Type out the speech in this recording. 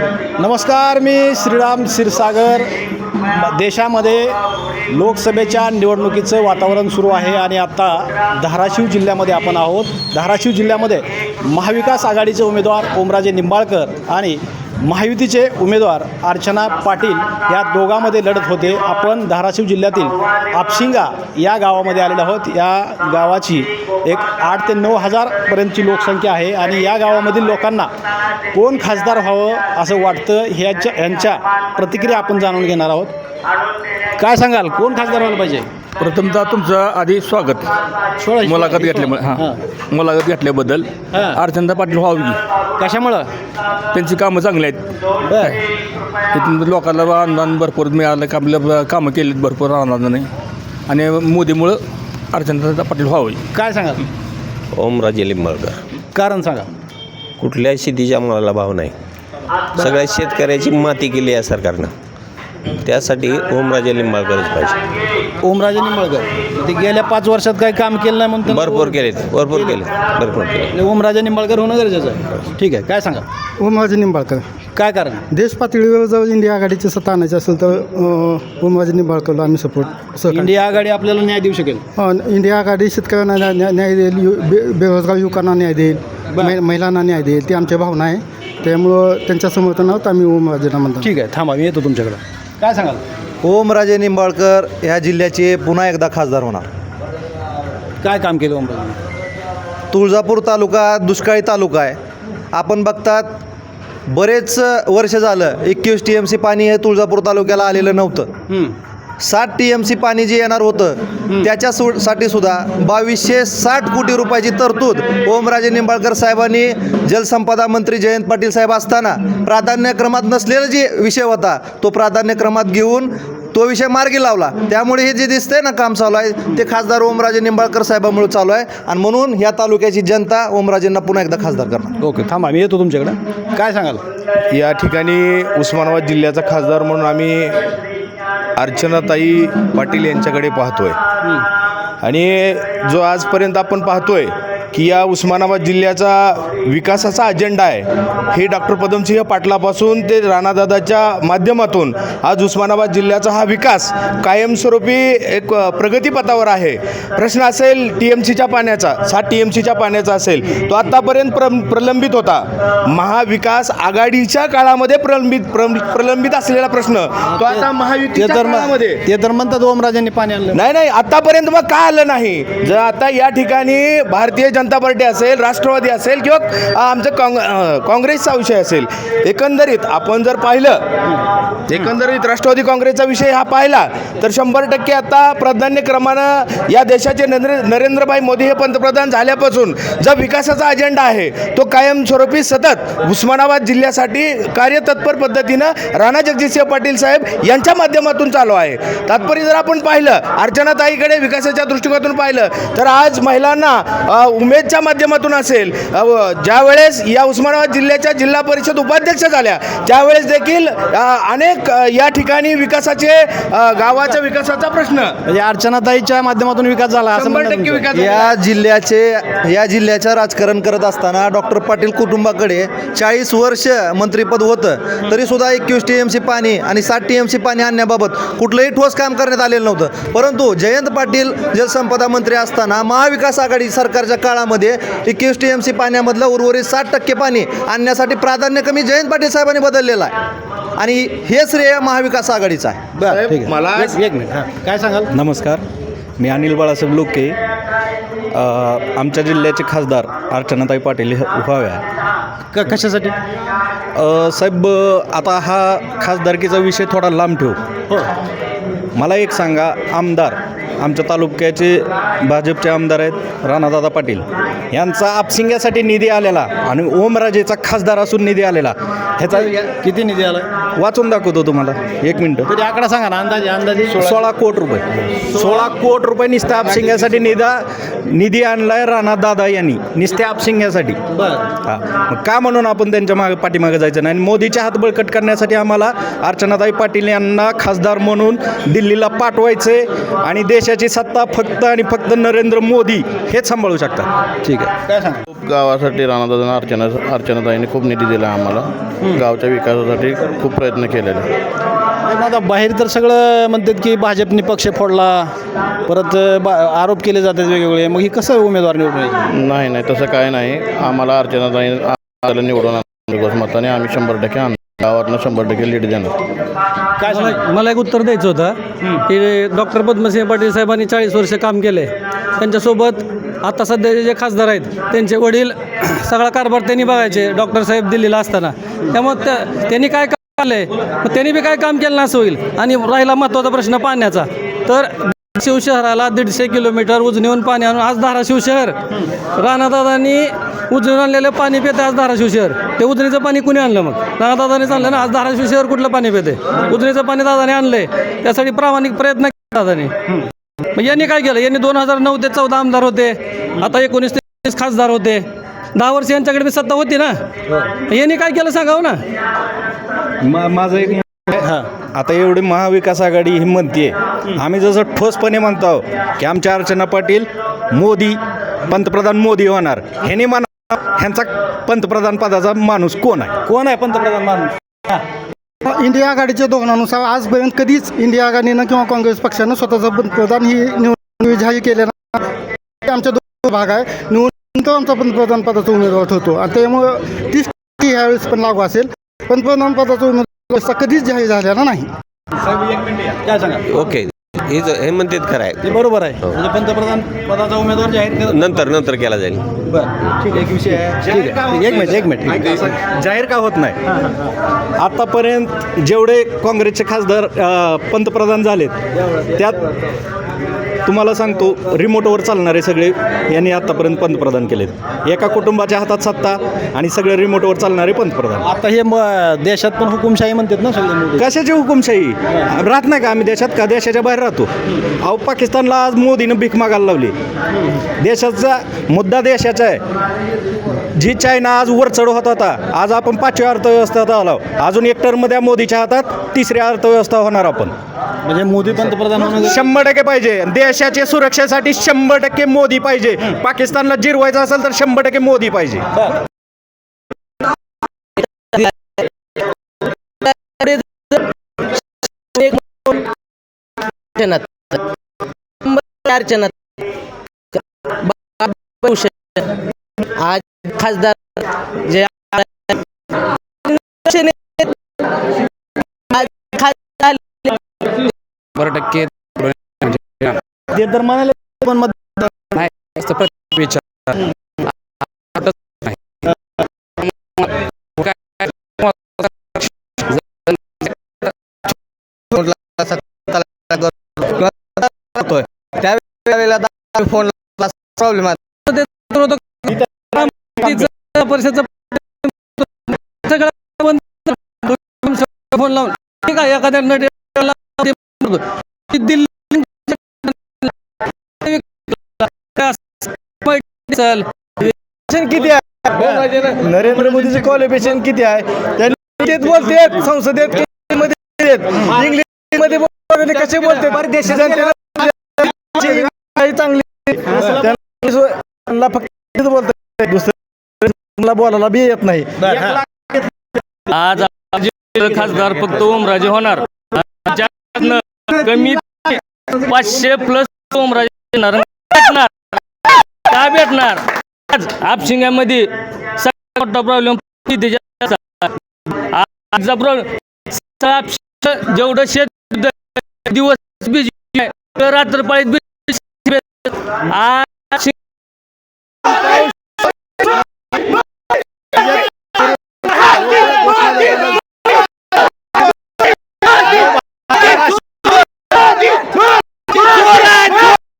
नमस्कार मी श्रीराम क्षीरसागर. देशामध्ये लोकसभेच्या निवडणुकीचं वातावरण सुरू आहे आणि आत्ता धाराशिव जिल्ह्यामध्ये आपण आहोत. धाराशिव जिल्ह्यामध्ये महाविकास आघाडीचे उमेदवार ओमराजे निंबाळकर आणि महायुतीचे उमेदवार अर्चना पाटील या दोघांमध्ये लढत होते. आपण धाराशिव जिल्ह्यातील आपशिंगा या गावामध्ये आलेलो आहोत. या गावाची एक आठ ते नऊ हजारपर्यंतची लोकसंख्या आहे आणि या गावामधील लोकांना कोण खासदार व्हावं असं वाटतं ह्याच्या ह्यांच्या प्रतिक्रिया आपण जाणून घेणार आहोत. काय सांगाल? कोण खासदार व्हायला पाहिजे? प्रथमतः तुमचं आधी स्वागत. सोळा- मुलाखत घेतल्यामुळे हां. मुलाखत घेतल्याबद्दल हां. अर्चनदा पाटील व्हावी कशामुळं? त्यांची कामं चांगली आहेत. बर. इथून लोकांना अनुदान भरपूर मिळालं का आपलं कामं केलीत भरपूर अनुदानाने आणि मोदीमुळं अर्चनदा पाटील व्हावी. काय सांगाल? ओमराजे लिंबाळकर. कारण सांगा. कुठल्या शेतीच्या मालाला भाव नाही. सगळ्या शेतकऱ्याची माती केली आहे सरकारनं. त्यासाठी ओमराजे लिंबाळकरच पाहिजे. ओमराजे निंबाळकर. ते गेल्या पाच वर्षात काही काम केलं नाही म्हणून भरपूर केलेत भरपूर केले भरपूर केले ओमराजे निंबाळकर होणं गरजेचं आहे. ठीक आहे काय सांगा? ओमराजे निंबाळकर. काय कारण देश पातळीवर जर इंडिया आघाडीची सत्ता आणायची असेल तर ओमराजे निंबाळकरला आम्ही सपोर्ट इंडिया आघाडी आपल्याला न्याय देऊ शकेल. अ, इंडिया आघाडी शेतकऱ्यांना न्याय देईल बेरोजगार युवकांना न्याय देईल महिलांना न्याय देईल ती आमची भावना आहे. त्यामुळं त्यांच्या समर्थनात आम्ही ओमराजेला म्हणतो. ठीक आहे थांबा मी येतो तुमच्याकडं. काय सांगाल? ओमराजे निंबाळकर ह्या जिल्ह्याचे पुन्हा एकदा खासदार होणार. काय काम केलं ओमराजे? तुळजापूर तालुका दुष्काळी तालुका आहे. आपण बघतात बरेच वर्ष झालं एकवीस टी एम सी पाणी हे तुळजापूर तालुक्याला आलेलं नव्हतं. साठ टी एम सी पाणी जे येणार होतं त्याच्या सु साठी सुद्धा बावीसशे साठ कोटी रुपयाची तरतूद ओमराजे निंबाळकर साहेबांनी जलसंपदा मंत्री जयंत पाटील साहेब असताना प्राधान्यक्रमात नसलेला जे विषय होता तो प्राधान्यक्रमात घेऊन तो विषय मार्गी लावला. त्यामुळे हे जे दिसतंय ना काम चालू आहे ते खासदार ओमराजे निंबाळकर साहेबांमुळे चालू आहे आणि म्हणून ह्या तालुक्याची जनता ओमराजेंना पुन्हा एकदा खासदार करणार. ओके थांबा मी येतो तुमच्याकडं. काय सांगाल? या ठिकाणी उस्मानाबाद जिल्ह्याचा खासदार म्हणून आम्ही अर्चनाताई पाटील यांच्याकडे पाहतोय. आणि जो आजपर्यंत आपण पाहतोय की या उस्मानाबाद जिल्ह्याचा विकासाचा अजेंडा आहे. हे डॉक्टर पदमसिंह पाटलापासून ते राणादादाच्या माध्यमातून आज उस्मानाबाद जिल्ह्याचा हा विकास कायमस्वरूपी एक प्रगतीपथावर आहे. प्रश्न असेल टी एम सीच्या पाण्याचा सात टी एम सीच्या पाण्याचा असेल तो आत्तापर्यंत प्र प्रलंबित होता. महाविकास आघाडीच्या काळामध्ये प्रलंबित प्रल- प्रलंबित असलेला प्रश्न तो आता महायुतीच्या काळामध्ये. ते तर म्हणतात ओमराजेंनी पाणी आणलं. नाही नाही आतापर्यंत मग का आलं नाही? जर आता या ठिकाणी भारतीय जनता पार्टी असेल राष्ट्रवादी असेल किंवा आमचं काँग काँग्रेसचा विषय असेल एकंदरीत आपण जर पाहिलं एकंदरीत राष्ट्रवादी काँग्रेसचा विषय हा पाहिला तर शंभर टक्के आता प्राधान्यक्रमानं या देशाचे नरेंद्र नरेंद्रभाई मोदी हे पंतप्रधान झाल्यापासून जो विकासाचा अजेंडा आहे तो कायमस्वरूपी सतत उस्मानाबाद जिल्ह्यासाठी कार्यतत्पर पद्धतीनं राणा जगजितसिंह पाटील साहेब यांच्या माध्यमातून चालू आहे. तात्पर्य जर आपण पाहिलं अर्चनाताईकडे विकासाच्या दृष्टिकोनातून पाहिलं तर आज महिलांना उमेदच्या माध्यमातून असेल. अ, व ज्या वेळेस या उस्मानाबाद जिल्ह्याच्या जिल्हा परिषद उपाध्यक्ष झाल्या त्यावेळेस देखील अनेक या ठिकाणी विकासाचे गावाच्या विकासाचा प्रश्न. म्हणजे अर्चनाताईच्या माध्यमातून विकास झाला. विकास या जिल्ह्याचे या जिल्ह्याच्या राजकारण करत असताना डॉक्टर पाटील कुटुंबाकडे चाळीस वर्ष मंत्रिपद होतं. तरी सुद्धा एकवीस टी एम सी पाणी आणि साठ टी एम सी पाणी आणण्याबाबत कुठलंही ठोस काम करण्यात आलेलं नव्हतं. परंतु जयंत पाटील जलसंपदा मंत्री असताना महाविकास आघाडी सरकारच्या काळामध्ये एकवीस टी एम सी पाण्यामधलं उर्वरित साठ टक्के पाणी आणण्यासाठी प्राधान्य कमी जयंत पाटील साहेबांनी बदललेलं आहे. आणि हे श्रेय महाविकास आघाडीचं आहे. बरं ठीक आहे. मला- एक- मिनिट हां. काय सांगाल? नमस्कार. मी अनिल बाळासाहेब लोके. अ, आमच्या जिल्ह्याचे खासदार अर्चनाताई पाटील हे व्हाव्या क कशासाठी? साहेब आता हा खासदारकीचा विषय थोडा लांब ठेवू. हो. मला एक सांगा आमदार आमच्या तालुक्याचे भाजपचे आमदार आहेत राणादादा पाटील. यांचा आपसिंग्यासाठी निधी आलेला आणि ओमराजेचा खासदार असून निधी आलेला. ह्याचा किती निधी आला वाचून दाखवतो तुम्हाला. एक मिनटं. तरी आकडा सांगा ना अंदाजे अंदाजे सोळा कोट रुपये. सोळा कोट रुपये निस्त्या आपसिंग्यासाठी निधा निधी आणलाय राणा दादा यांनी. निस्त्या आपसिंग्यासाठी बरं. हा. मग का म्हणून आपण त्यांच्या मागे पाठीमागे जायचं नाही? आणि मोदीचे हात बळकट करण्यासाठी आम्हाला अर्चनाताई पाटील यांना खासदार म्हणून दिल्लीला पाठवायचे आणि देशाची सत्ता फक्त आणि फक्त नरेंद्र मोदी हेच सांभाळू शकतात. ठीक आहे. काय सांगा? गावासाठी राणादादा अर्चना अर्चनाताईने खूप निधी दिला आम्हाला. गावच्या विकासासाठी खूप प्रयत्न केलेले. पण आता बाहेर तर सगळं म्हणतात की भाजपने पक्ष फोडला परत बा आरोप केले जातात वेगवेगळे. मग ही कसं उमेदवार निवडून यायचे? नाही नाही तसं काय नाही. आम्हाला आम्हाला निवडून मताने आम्ही शंभर टक्के आणणार गावातनं शंभर टक्के लीड देणार. काय मला मला एक उत्तर द्यायचं होतं की डॉक्टर पद्मसिंह पाटील साहेबांनी चाळीस वर्ष काम केले त्यांच्यासोबत आता सध्याचे जे खासदार आहेत त्यांचे वडील सगळा कारभार त्यांनी बघायचे डॉक्टर साहेब दिल्लीला असताना. त्यामुळे त्या- त्यांनी काय काम केलं मग त्यांनी बी काय काम केलं नसं होईल. आणि राहिला महत्त्वाचा प्रश्न पाण्याचा. तर शिवशहराला दीडशे किलोमीटर उजनीहून पाणी आणून आज धाराशिव शहर. राणादादांनी उजनीहून आणलेलं पाणी पिते आज धाराशिव शहर. ते उजनीचं पाणी कुणी आणलं मग? राणादादानीच आणलं ना आज धाराशिव शहर कुठलं पाणी पिते उजनीचं पाणी दादाने आणलंय. त्यासाठी प्रामाणिक प्रयत्न केला दादाने. मग यांनी काय केलं? यांनी दोन हजार नऊ ते चौदा आमदार होते. आता एकोणीस ते खासदार होते. दहा वर्ष यांच्याकडे सत्ता होती ना? यांनी काय केलं सांगावं ना? माझं एक आता एवढी महाविकास आघाडी ही म्हणते आम्ही जसं ठोसपणे म्हणतो की आमच्या अर्चना पाटील मोदी पंतप्रधान मोदी होणार. ह्याने म्हणा ह्यांचा पंतप्रधान पदाचा माणूस कोण आहे? कोण आहे पंतप्रधान माणूस? इंडिया आघाडीच्या धोरणानुसार आजपर्यंत कधीच इंडिया आघाडीनं किंवा काँग्रेस पक्षानं स्वतःचं पंतप्रधान ही निवडणूक जाहीर केलेला नाही. आमच्या दोन भाग आहे. निवडून तो आमचा पंतप्रधान पदाचा उमेदवार ठरतो. आणि त्यामुळं तीस टक्के ह्यावेळेस पण लागू असेल. पंतप्रधान पदाचा उमेदवार असा कधीच जाहीर झालेला नाही. काय सांगा? ओके. हे ज- हे म्हणतात खरं आहे. ते बरोबर आहे. म्हणजे पंतप्रधान पदाचा उमेदवार जाहीर करत नंतर नंतर केला जाईल. बरं. ठीक आहे. एक विषय आहे. ठीक आहे. एक मिनिट एक मिनिट जाहीर का होत नाही? आतापर्यंत जेवढे काँग्रेसचे खासदार अ, पंतप्रधान झालेत त्यात तुम्हाला सांगतो रिमोटवर चालणारे सगळे यांनी आतापर्यंत पंतप्रधान केलेत. एका कुटुंबाच्या हातात सत्ता आणि सगळे रिमोटवर चालणारे पंतप्रधान. आता हे म- देशात पण हुकुमशाही म्हणतात ना सगळे मोदी. कशाची हुकुमशाही? राहत नाही का आम्ही देशात? का देशाच्या बाहेर राहतो? अहो पाकिस्तानला आज मोदीनं भीक मागायला लावली. देशाचा मुद्दा देशाचा आहे. जी चायना आज वर चढ होत होता आज आपण पाचव्या अर्थव्यवस्थेत आलो. अजून एक टर्ममध्ये मोदीच्या हातात तिसऱ्या अर्थव्यवस्था होणार आपण. म्हणजे मोदी पंतप्रधान शंभर टक्के पाहिजे. देशाच्या सुरक्षेसाठी शंभर टक्के मोदी पाहिजे. पाकिस्तानला जिरवायचं असेल तर शंभर टक्के मोदी पाहिजे. आज खासदार जे बरं टक्के ते तर म्हणाले पण मत विचार त्यावेळेला फोन प्रॉब्लेम परिषदचा फोन लावून. ठीक आहे एखाद्या किती आहे नरेंद्र मोदीचं क्वालिफिकेशन किती आहे? त्यांनी बोलते संसदेत मध्ये इंग्लिशमध्ये कसे बोलते? चांगली फक्त बोलतात. दुसरं बोलायला बी येत नाही. आज खासदार फक्त ओमराजे होणार. कमीत पाचशे प्लस ओमराजे भेटणार. काय भेटणार? आज आपशिंगामध्ये सगळ्यात मोठा प्रॉब्लेम आजचा प्रॉब्लेम जेवढं शेत दिवस बिजी रात्र पाळीत आज